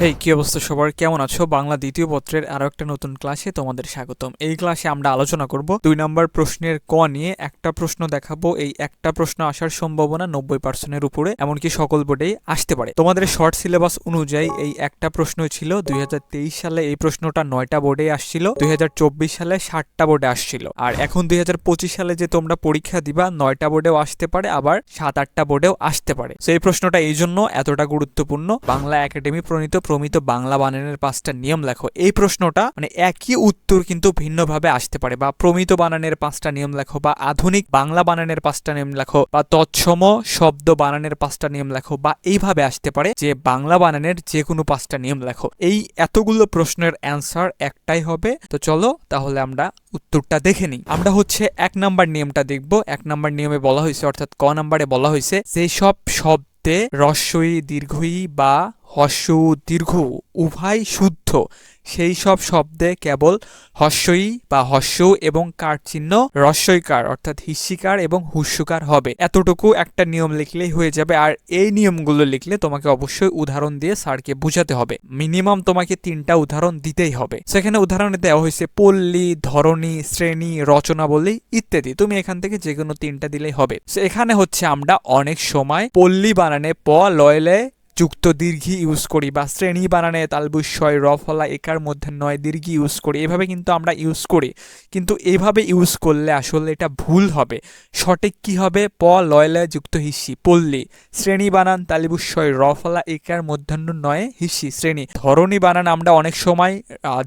হেই কি অবস্থা সবার? কেমন আছো? বাংলা দ্বিতীয় পত্রের আরও একটা নতুন ক্লাসে তোমাদের স্বাগতম। এই ক্লাসে আমরা আলোচনা করব দুই নম্বর প্রশ্নের ক নিয়ে একটা প্রশ্ন দেখাবো। এই একটা প্রশ্ন আসার সম্ভাবনা নব্বই পার্সেন্টের উপরে, এমনকি সকল বোর্ডেই আসতে পারে। তোমাদের শর্ট সিলেবাস অনুযায়ী এই একটা প্রশ্ন ছিল দু হাজার তেইশ সালে এই প্রশ্নটা নয়টা বোর্ডে আসছিল, দুই হাজার চব্বিশ সালে ষাটটা বোর্ডে আসছিল। আর এখন দুই হাজার পঁচিশ সালে যে তোমরা পরীক্ষা দিবা, নয়টা বোর্ডেও আসতে পারে, আবার সাত আটটা বোর্ডেও আসতে পারে। তো এই প্রশ্নটা এই জন্য এতটা গুরুত্বপূর্ণ। বাংলা একাডেমি প্রণীত প্রমিত বাংলা বানানের পাঁচটা নিয়ম লেখো। এই প্রশ্নটা মানে একই উত্তর কিন্তু ভিন্নভাবে আসতে পারে বা প্রমিত বানানের পাঁচটা নিয়ম লেখো বা আধুনিক বাংলা বানানের পাঁচটা নিয়ম লেখো বা তৎসম শব্দ বানানের পাঁচটা নিয়ম লেখো বা এইভাবে আসতে পারে যে বাংলা বানানের যে কোনো পাঁচটা নিয়ম লেখো। এই এতগুলো প্রশ্নের অ্যান্সার একটাই হবে। তো চলো তাহলে আমরা উত্তরটা দেখে নিই। আমরা হচ্ছে এক নাম্বার নিয়মটা দেখব। এক নাম্বার নিয়মে বলা হয়েছে, অর্থাৎ ক নাম্বারে বলা হয়েছে যে সব শব্দে রস্বই দীর্ঘই বা হস্য দীর্ঘ, উভয় শুদ্ধ। সেই সব শব্দে কেবল হস্যই বা হস্য এবং কার চিহ্ন রস্যইকার, অর্থাৎ হিস্যিকার এবং হুস্যকার হবে। এতটুকু একটা নিয়ম লিখলেই হয়ে যাবে, আর এই নিয়মগুলো লিখলে তোমাকে অবশ্যই উদাহরণ দিয়ে স্যারকে বোঝাতে হবে। মিনিমাম তোমাকে তিনটা উদাহরণ দিতেই হবে। সেখানে উদাহরণে দেওয়া হয়েছে পল্লী, ধরণী, শ্রেণি রচনাবলী ইত্যাদি। তুমি এখান থেকে যে কোনো তিনটা দিলেই হবে। এখানে হচ্ছে আমরা অনেক সময় পল্লী বানানে প লয়লে যুক্ত দীর্ঘি ইউজ করি বা শ্রেণি বানানে তালবুস্বয় রফলা একার মধ্যে নয় দীর্ঘি ইউজ করি। এভাবে কিন্তু আমরা ইউজ করি। কিন্তু এভাবে ইউজ করলে আসলে এটা ভুল হবে। সঠিক কি হবে? প, লয়লা যুক্ত হিসি, পল্লী। শ্রেণি বানান তালিবুস্বয় রফলা একার মধ্যাহ্ন নয় হিসি, শ্রেণি। ধরনী বানান আমরা অনেক সময়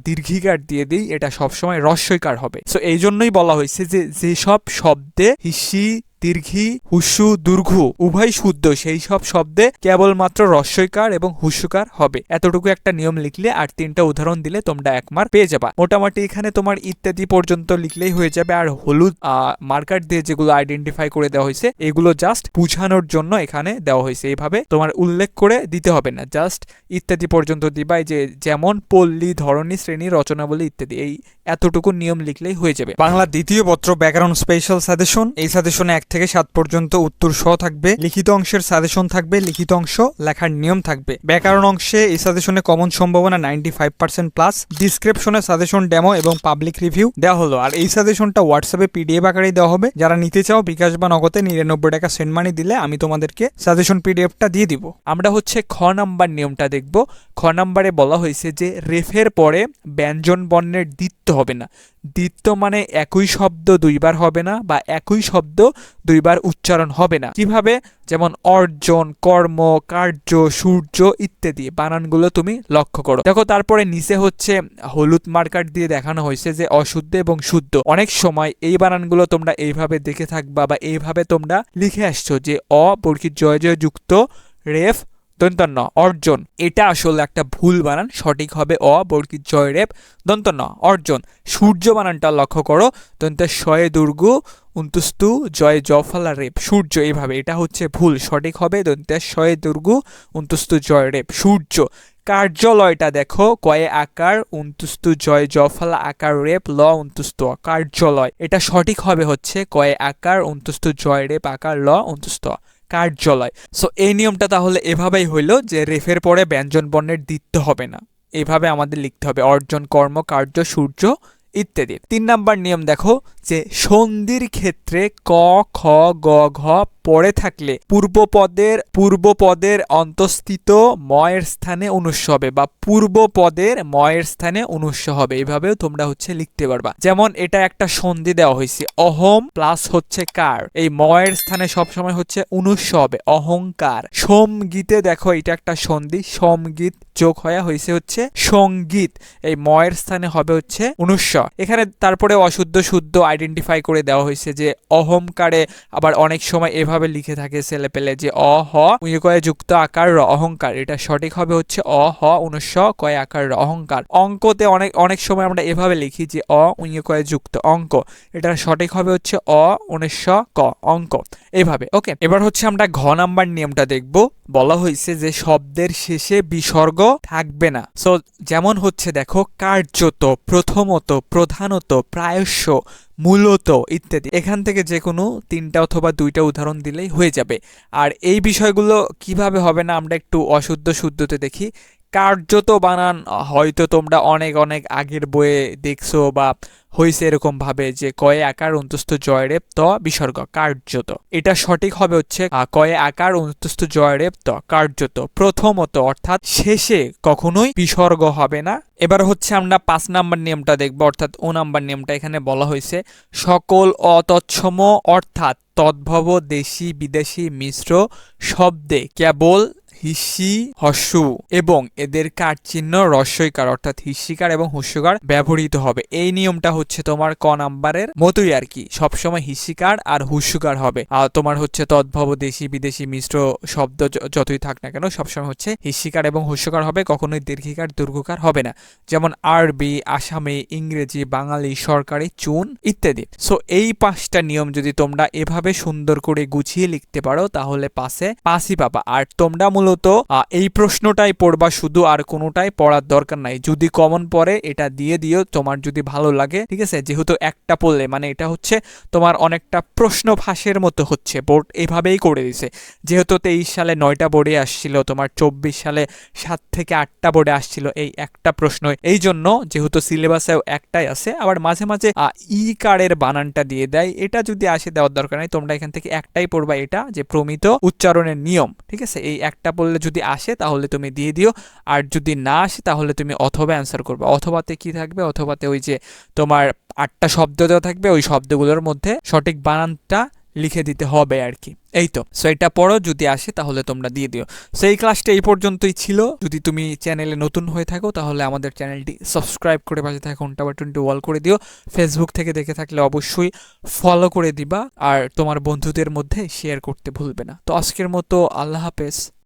দীর্ঘিকার দিয়ে দিই, এটা সবসময় রস্যইকার হবে। সো এই জন্যই বলা হয়েছে যে, যেসব শব্দে হিসি দীর্ঘি হুস্যু দুর্ঘু, উভয় শুদ্ধ। সেই সব শব্দে কেবলমাত্র রস্যইকার এবং হুস্যকার হবে। এতটুকু একটা নিয়ম লিখলে আর তিনটা উদাহরণ দিলে তোমরা এক মার্ক পেয়ে যাবা। মোটামুটি এখানে তোমার ইত্যাদি পর্যন্ত লিখলেই হয়ে যাবে। আর হলুদ মার্কার দিয়ে যেগুলো আইডেন্টিফাই করে দেওয়া হয়েছে, এগুলো জাস্ট বুঝানোর জন্য এখানে দেওয়া হয়েছে। এইভাবে তোমার উল্লেখ করে দিতে হবে না। জাস্ট ইত্যাদি পর্যন্ত দিবা। এই যে যেমন পল্লী ধরনী শ্রেণি, রচনাবলী ইত্যাদি, এই এতটুকু নিয়ম লিখলেই হয়ে যাবে। বাংলা দ্বিতীয় পত্র ব্যাকরণ স্পেশাল সাজেশন এই সাজেশনে এক থেকে সাত পর্যন্ত উত্তর সহ থাকবে, লিখিত অংশের সাজেশন থাকবে, লিখিত অংশ লেখার নিয়ম থাকবে। ব্যাকরণ অংশে এই সাজেশনে কমন সম্ভাবনা নাইনটি ফাইভ পার্সেন্ট প্লাস ডিসক্রিপশনে সাজেশন ডেমো এবং পাবলিক রিভিউ দেওয়া হলো। আর এই সাজেশনটা হোয়াটসঅ্যাপে পিডিএফ আকারেই দেওয়া হবে। যারা নিতে চাও বিকাশ বা নগদে নিরানব্বই টাকা সেন্ড মানি দিলে আমি তোমাদেরকে সাজেশন পিডিএফটা দিয়ে দিব। আমরা হচ্ছে খ নাম্বার নিয়মটা দেখব। খ নাম্বারে বলা হয়েছে যে রেফের পরে ব্যঞ্জন বর্ণের দ্বিত্ব হবে না। দ্বিত্ব মানে একই শব্দ দুইবার হবে না বা একই শব্দ দুইবার উচ্চারণ হবে না। কীভাবে? যেমন অর্জন, কর্ম, কার্য, সূর্য ইত্যাদি। বানানগুলো তুমি লক্ষ্য করো। দেখো, তারপরে নিচে হচ্ছে হলুদ মার্কার দিয়ে দেখানো হয়েছে যে অশুদ্ধ এবং শুদ্ধ। অনেক সময় এই বানানগুলো তোমরা এইভাবে দেখে থাকবা বা এইভাবে তোমরা লিখে আসছো যে অ বর্গীর জয় জয়, যুক্ত, রেফ দন্তন্য অর্জন, এটা আসলে একটা ভুল বানান, সঠিক হবে অ বর্গীর জয় রেপ দন্তন্য অর্জন, সূর্য বানানটা লক্ষ্য করো দন্তে শয়ে দুর্গ, উন্তুস্তু, জয় জফালা রেপ সূর্য এইভাবে এটা হচ্ছে ভুল, সঠিক হবে দন্তে শয়ে দুর্গ, উন্তুস্তু জয় রেপ সূর্য, কার্যালয়টা দেখো, কয়ে আকার, উন্তুস্তু জয় জফালা আকার রেপ, ল, উন্তুস্তু। কার্যালয় এটা সঠিক হবে হচ্ছে কয়ে আকার, উন্তুস্তু জয় রেপ, আকার, ল, উন্তুস্তু। কার্যালয়। সো এই নিয়মটা তাহলে এভাবেই হইল যে রেফের পরে ব্যঞ্জন বর্ণের দিতে হবে না। এভাবে আমাদের লিখতে হবে। অর্জন, কর্ম, কার্য, সূর্য ইত্যাদি। তিন নাম্বার নিয়ম দেখো যে সন্ধির ক্ষেত্রে ক, খ, গ, ঘ পড়ে থাকলে পূর্বপদের পূর্বপদের অন্তস্থিত ময়ের স্থানে অনুস্য হবে বা পূর্বপদের ময়ের স্থানে অনুস্য হবে। এইভাবেও তোমরা হচ্ছে লিখতে পারবা। যেমন এটা একটা সন্ধি দেওয়া হয়েছে। অহম প্লাস হচ্ছে কার। এই ময়ের স্থানে সবসময় হচ্ছে অনুস্য হবে। অহংকার। সোমগীতে দেখো এটা একটা সন্ধি। সমগীত যোগ হয়ে হয়েছে হচ্ছে সংগীত। এই ময়ের স্থানে হবে হচ্ছে অনুস্য এখানে তারপরে অশুদ্ধ শুদ্ধ আইডেন্টিফাই করে দেওয়া হয়েছে যে অহংকারে আবার অনেক সময় এভাবে লিখে থাকে ছেলে পেলে যে অ, হ কয়ে যুক্ত আকার র, অহংকার। এটা সঠিক হবে হচ্ছে অ, হ অনুস্য কয়ে আকার র, অহংকার। অঙ্কতে অনেক অনেক সময় আমরা এভাবে লিখি যে অ কয়ে যুক্ত অঙ্ক। এটা সঠিক হবে হচ্ছে অ উনিশ ক, অঙ্ক। এভাবে, ওকে? এবার হচ্ছে আমরা ঘ নাম্বার নিয়মটা দেখব। বলা হয়েছে যে শব্দের শেষে বিসর্গ থাকবে না। সো যেমন হচ্ছে দেখো, কার্যত, প্রথমত প্রধানত প্রায়শ মূলত ইত্যাদি। এখান থেকে যে কোনো তিনটা অথবা দুইটা উদাহরণ দিলেই হয়ে যাবে। আর এই বিষয়গুলো কীভাবে হবে না আমরা একটু অশুদ্ধ শুদ্ধতে দেখি। কার্যত বানান, হয়তো তোমরা অনেক অনেক আগের বইয়ে দেখছ বা হয়েছে এরকম ভাবে যে কয়ে আকার অন্তস্থ জয়রেপ ত বিসর্গ, কার্যত। এটা সঠিক হবে হচ্ছে কয়ে আকার অন্তস্থ জয়রেপ ত, কার্যত। প্রথমত, অর্থাৎ শেষে কখনোই বিসর্গ হবে না। এবার হচ্ছে আমরা পাঁচ নাম্বার নিয়মটা দেখব, অর্থাৎ ও নাম্বার নিয়মটা এখানে বলা হয়েছে, সকল অতৎসম, অর্থাৎ তদ্ভব দেশি বিদেশি মিশ্র শব্দে কেবল হিসি হস্যু এবং এদের কার চিহ্ন রস্যইকার অর্থাৎ হিস্যিকার এবং হস্যকার ব্যবহৃত হবে। এই নিয়মটা হচ্ছে তোমার ক নাম্বারের মতোই আর কি। সবসময় হিস্যিকার আর হুস্যকার হবে। আর তোমার হচ্ছে তদ্ভব দেশি বিদেশি মিশ্র শব্দ যতই থাক না কেন, সবসময় হচ্ছে হিস্যিকার এবং হস্যকার হবে, কখনোই দীর্ঘিকার, দুর্ঘকার হবে না। যেমন আরবি, আসামি, ইংরেজি, বাঙালি, সরকারি, চুন ইত্যাদি। সো এই পাঁচটা নিয়ম যদি তোমরা এভাবে সুন্দর করে গুছিয়ে লিখতে পারো, তাহলে পাশে পাসই পাবা। আর তোমরা মূলত এই প্রশ্নটাই পড়বা শুধু আর কোনোটাই পড়ার দরকার নাই। যদি কমন পড়ে, এটা দিয়ে দিও, তোমার যদি ভালো লাগে, ঠিক আছে? যেহেতু একটা পড়লে মানে এটা হচ্ছে তোমার অনেকটা প্রশ্ন ফাঁসের মতো হচ্ছে, বোর্ড এইভাবেই করে দিছে। যেহেতু তেইশ সালে নয়টা বোর্ডে আসছিল, তোমার চব্বিশ সালে সাত থেকে আটটা বোর্ডে আসছিল এই একটা প্রশ্ন এই জন্য যেহেতু সিলেবাসেও একটাই আছে, আবার মাঝে মাঝে ই কারের বানানটা দিয়ে দেয়। এটা যদি আসে দেওয়ার দরকার নাই, তোমরা এখান থেকে একটাই পড়বা এটা, যে প্রমিত উচ্চারণের নিয়ম, ঠিক আছে? এই একটা বললে যদি আসে, তাহলে তুমি দিয়ে দিও। আর যদি না আসে, তাহলে তুমি অথবা অ্যান্সার করবে। অথবাতে কি থাকবে? অথবাতে ওই যে তোমার আটটা শব্দ দেওয়া থাকবে, ওই শব্দগুলোর মধ্যে সঠিক বানানটা লিখে দিতে হবে আর কি। এই তো। সো এটা পড়ো, যদি আসে, তাহলে তোমরা দিয়ে দিও। সো এই ক্লাসটা এই পর্যন্তই ছিল। যদি তুমি চ্যানেলে নতুন হয়ে থাকো, তাহলে আমাদের চ্যানেলটি সাবস্ক্রাইব করে পাশে থাকা ঘণ্টা বাটনটি ওয়াল করে দিও। ফেসবুক থেকে দেখে থাকলে অবশ্যই ফলো করে দিবা। আর তোমার বন্ধুদের মধ্যে শেয়ার করতে ভুলবে না। তো আজকের মতো আল্লাহ হাফেজ।